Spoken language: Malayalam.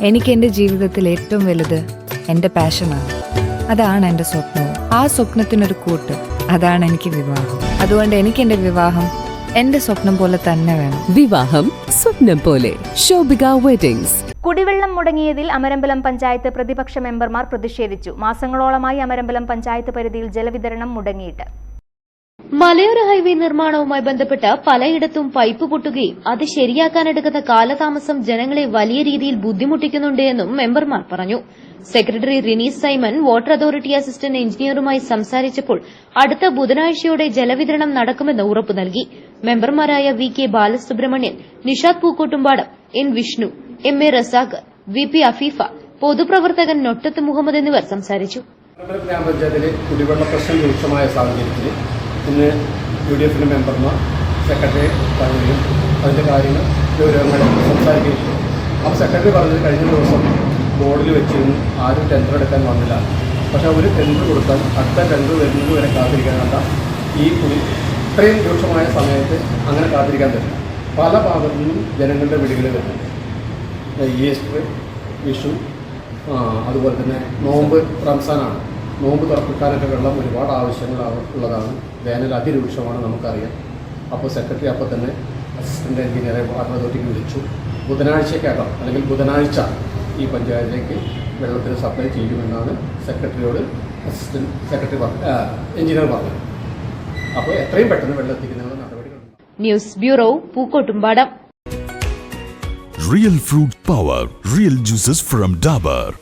എനിക്ക് എന്റെ ജീവിതത്തിൽ ഏറ്റവും വലുത് എന്റെ പാഷനാണ്. അതാണ് എന്റെ സ്വപ്നവും. ആ സ്വപ്നത്തിനൊരു കൂട്ട്. അതാണ് എനിക്ക് വിവാഹം. അതുകൊണ്ട് എനിക്ക് എന്റെ വിവാഹം എന്റെ സ്വപ്നം പോലെ തന്നെ വേണം. വിവാഹം സ്വപ്നം പോലെ. ശോഭിക വെഡിങ്സ് കുടിവെള്ളം മുടങ്ങിയതിൽ അമരമ്പലം പഞ്ചായത്ത് പ്രതിപക്ഷ മെമ്പർമാർ പ്രതിഷേധിച്ചു. മാസങ്ങളോളമായി അമരമ്പലം പഞ്ചായത്ത് പരിധിയിൽ ജലവിതരണം മുടങ്ങിയിട്ട്. മലയോര ഹൈവേ നിർമ്മാണവുമായി ബന്ധപ്പെട്ട് പലയിടത്തും പൈപ്പ് പൊട്ടുകയും അത് ശരിയാക്കാനെടുക്കുന്ന കാലതാമസം ജനങ്ങളെ വലിയ രീതിയിൽ ബുദ്ധിമുട്ടിക്കുന്നുണ്ട് എന്നും മെമ്പർമാർ പറഞ്ഞു. Secretary Rinees Simon water authority assistant എഞ്ചിനീയറുമായി സംസാരിച്ചപ്പോൾ അടുത്ത ബുധനാഴ്ചയോടെ ജലവിതരണം നടക്കുമെന്ന് ഉറപ്പു നൽകി. മെമ്പർമാരായ V K Balasubramanian Nishad Pookkottumpadam N Vishnu M A Razak V P Afeefa പൊതുപ്രവർത്തകൻ നൊട്ടത്ത് മുഹമ്മദ് എന്നിവർ സംസാരിച്ചു. ഗ്രാമപഞ്ചായത്തിലെ ഇന്ന് യു ഡി എഫിന്റെ മെമ്പർമാർ സെക്രട്ടറി പറയുകയും അതിന്റെ കാര്യങ്ങൾ ഗൗരവങ്ങൾ സംസാരിക്കുകയും ചെയ്തു അപ്പോൾ സെക്രട്ടറി പറഞ്ഞത് കഴിഞ്ഞ ദിവസം ബോർഡിൽ വെച്ചിരുന്നു. ആരും ടെൻഡർ എടുക്കാൻ വന്നില്ല. പക്ഷേ ഒരു ടെൻഡർ കൊടുത്താൽ അടുത്ത ടെൻഡർ വരുന്നത് വരെ കാത്തിരിക്കാനുള്ള ഈ പുലി ഇത്രയും രൂക്ഷമായ സമയത്ത് അങ്ങനെ കാത്തിരിക്കാൻ പറ്റില്ല. പല ഭാഗത്തു നിന്നും ജനങ്ങളുടെ വീടുകളിൽ വരുന്നുണ്ട് ഈസ്റ്റർ വിഷു അതുപോലെ തന്നെ നോമ്പ് റംസാനാണ്. നോമ്പ് തുറപ്പിക്കാനൊക്കെ വെള്ളം ഒരുപാട് ആവശ്യങ്ങൾ ഉള്ളതാണ്. വേനൽ അതിരൂക്ഷമാണ് നമുക്കറിയാം. അപ്പോൾ സെക്രട്ടറി അപ്പോൾ തന്നെ അസിസ്റ്റന്റ് എഞ്ചിനീയറെ വാട്ടർ അതോറിറ്റിക്ക് വിളിച്ചു. ബുധനാഴ്ചക്കകം അല്ലെങ്കിൽ ബുധനാഴ്ച ഈ പഞ്ചായത്തിലേക്ക് വെള്ളത്തിന് സപ്ലൈ ചെയ്യുമെന്നാണ് സെക്രട്ടറിയോട് അസിസ്റ്റന്റ് സെക്രട്ടറി പറഞ്ഞ എഞ്ചിനീയർ പറഞ്ഞത്. അപ്പോൾ എത്രയും പെട്ടെന്ന് വെള്ളം എത്തിക്കുന്നതിനുള്ള നടപടികൾ news bureau Pookkottumpadam. Real fruit power real juices from Dabur.